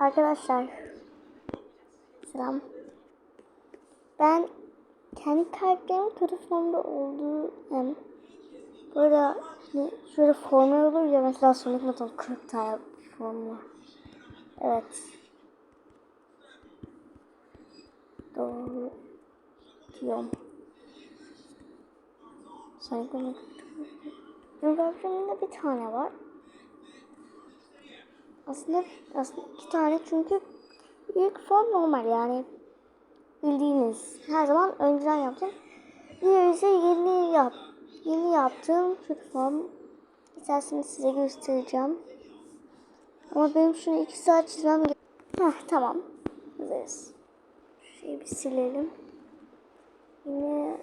Arkadaşlar selam. Ben kendi karakterimin telefonumda olduğu yani böyle hani şöyle formlar olur ya mesela Sonic Metal 40 tane form. Evet. Doğru diyorum. Sonic Metal Benim karakterimde bir tane var. Aslında aslında iki tane çünkü ilk form normal yani bildiğiniz her zaman önceden yaptım. Diğeri ise yeni yap yeni yaptığım Türk form. İsterseniz size göstereceğim. Ama benim şunu iki saat çizmem gerekiyor. Tamam. Hazırız. Şurayı bir silelim. Yine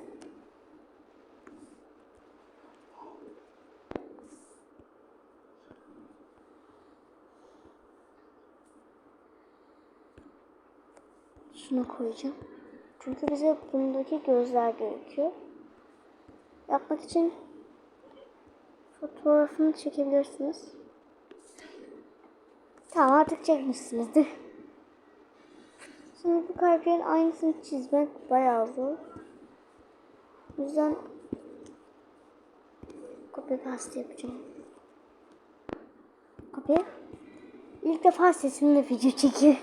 şunu koyacağım. Çünkü bize bundaki gözler gerekiyor. Yapmak için fotoğrafını çekebilirsiniz. Tamam artık çekmişsinizdir. Şimdi bu karakterin aynısını çizmek bayağı zor. O yüzden copy paste yapacağım. Copy. İlk defa sesimle video çekiyor.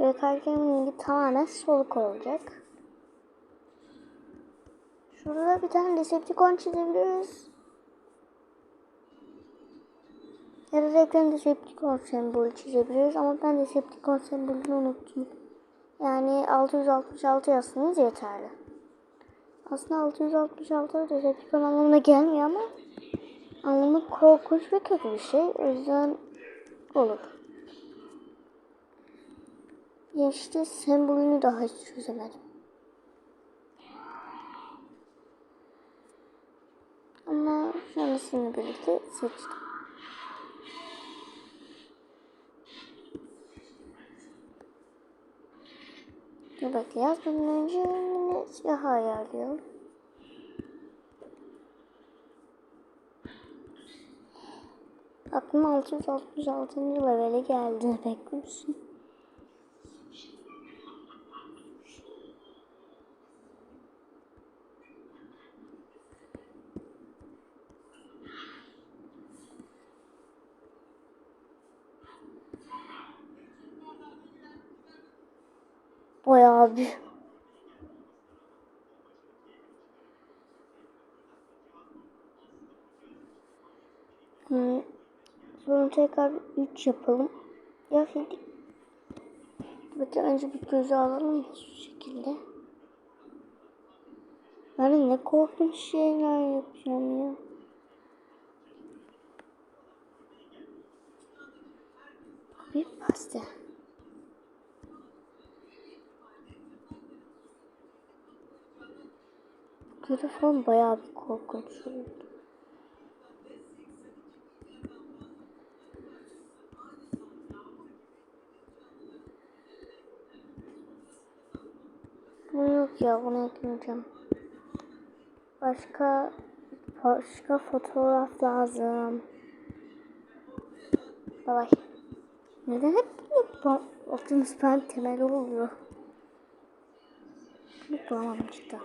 Böyle karakterimin rengi tamamen soluk olacak. Şurada bir tane Decepticon çizebiliriz. Ya da reklam Decepticon sembolü çizebiliriz ama ben Decepticon sembolünü unuttum. Yani 666 yazsanız yeterli. Aslında 666 Decepticon anlamına gelmiyor ama anlamı korkunç ve kötü bir şey. O yüzden olur. Ya işte sembolünü daha hiç çözemedim. Ama şu an sizinle birlikte seçtim. Bekle yazmadan önce yine silah ayarlayalım. Aklıma 666. levele geldi. Bekliyor Bayağı bir. Hmm. Sonra tekrar 3 yapalım. Ya şimdi Bakın önce bir gözü alalım şu şekilde. Ben ne korkunç şeyler yapacağım ya. Bir pasta. Telefon bayağı bir korkunç oldu. Bu yok ya bunu eklemeyeceğim. Başka başka fotoğraf lazım. Bay. Neden hep böyle Optimus Prime temeli oluyor? Hiç bulamadım cidden.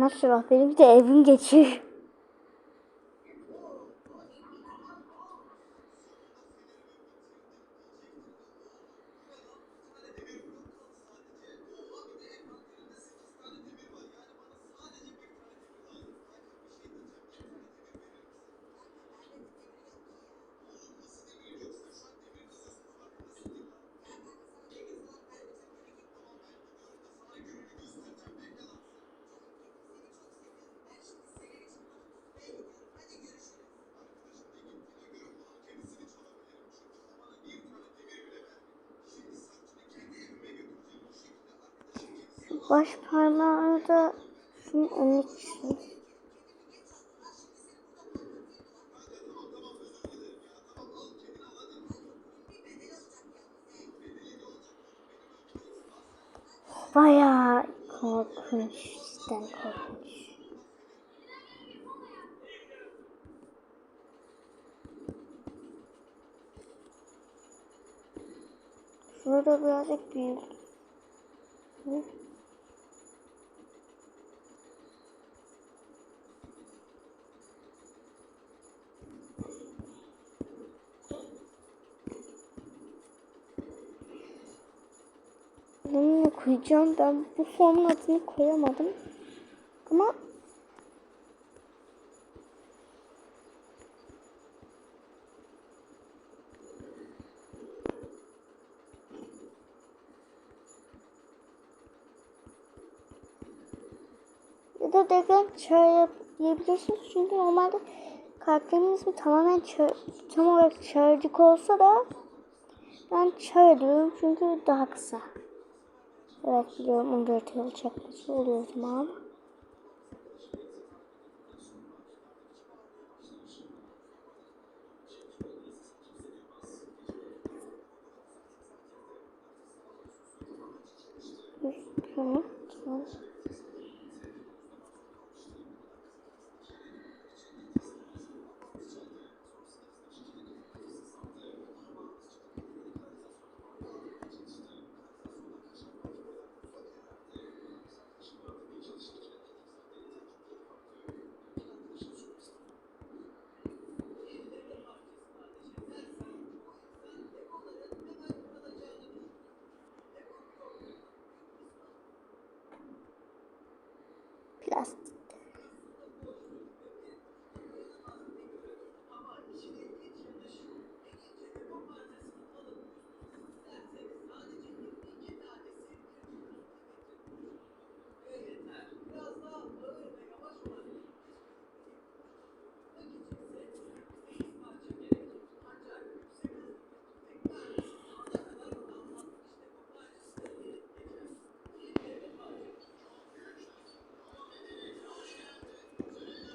Maşallah benim de evim geçiyor. Baş parmağını da şunun önüne çıksın. Bayağı korkunç. Cidden korkunç. Şurada birazcık büyük. Hı? Bunu koyacağım. Ben bu formun adını koyamadım. Ama ya da direkt çağ diyebilirsiniz. Çünkü normalde karakterimin ismi tamamen çağ, tam olarak çağırcık olsa da ben çağ diyorum çünkü daha kısa. Evet biliyorum 14 yıl çakması oluyor o zaman. ラス。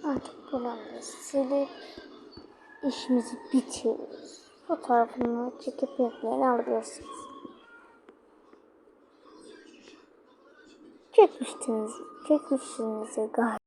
Artık buramızı silip işimizi bitiriyoruz. Fotoğrafını çekip renklerini alabilirsiniz. Çekmiştiniz, çekmişsiniz galiba.